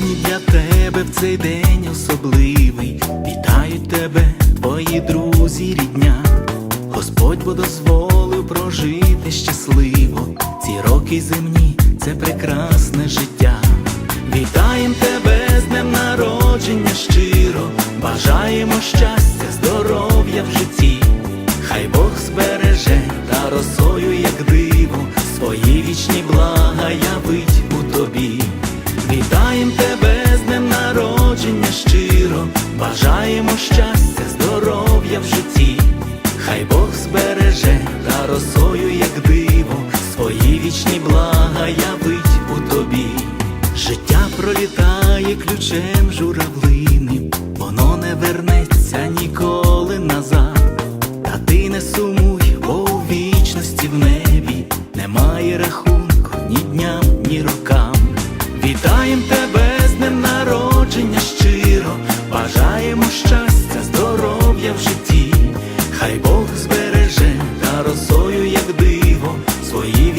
Сьогодні для тебе в цей день особливий. Вітають тебе, твої друзі, рідня. Господь бо дозволив прожити щасливо. Ці роки земні це прекрасне життя. Вітаєм тебе з днем народження щиро. Бажаємо щастя, здоров'я в житті. Бажаємо щастя, здоров'я в житті. Хай Бог збереже та росою, як диво, свої вічні блага явить у тобі. Життя пролітає ключем журавлиним, воно не вернеться ніколи назад. Та ти не сумуй, бо у вічності в небі немає рахунку ні дням, ні рокам. Вітаєм тебе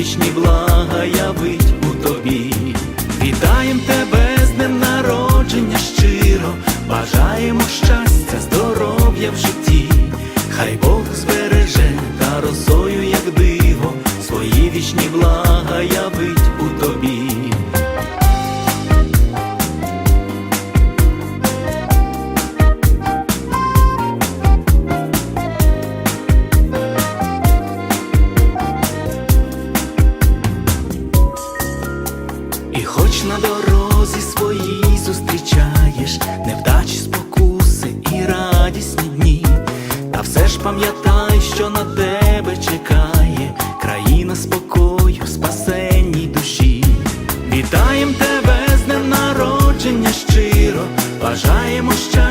вічні блага явить у тобі. Вітаєм тебе з днем народження щиро, бажаємо щастя, здоров'я в житті. Хай Бог збереже та росою, як диво, свої вічні блага явить у тобі. І хоч на дорозі своїй зустрічаєш невдачі, спокуси і радісні дні, та все ж пам'ятай, що на тебе чекає країна спокою, спасенній душі. Вітаєм тебе з днем народження щиро, бажаємо щастя,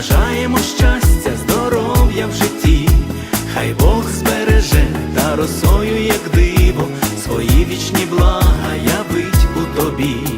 бажаємо щастя, здоров'я в житті. Хай Бог збереже та росою, як диво, свої вічні блага явить у тобі.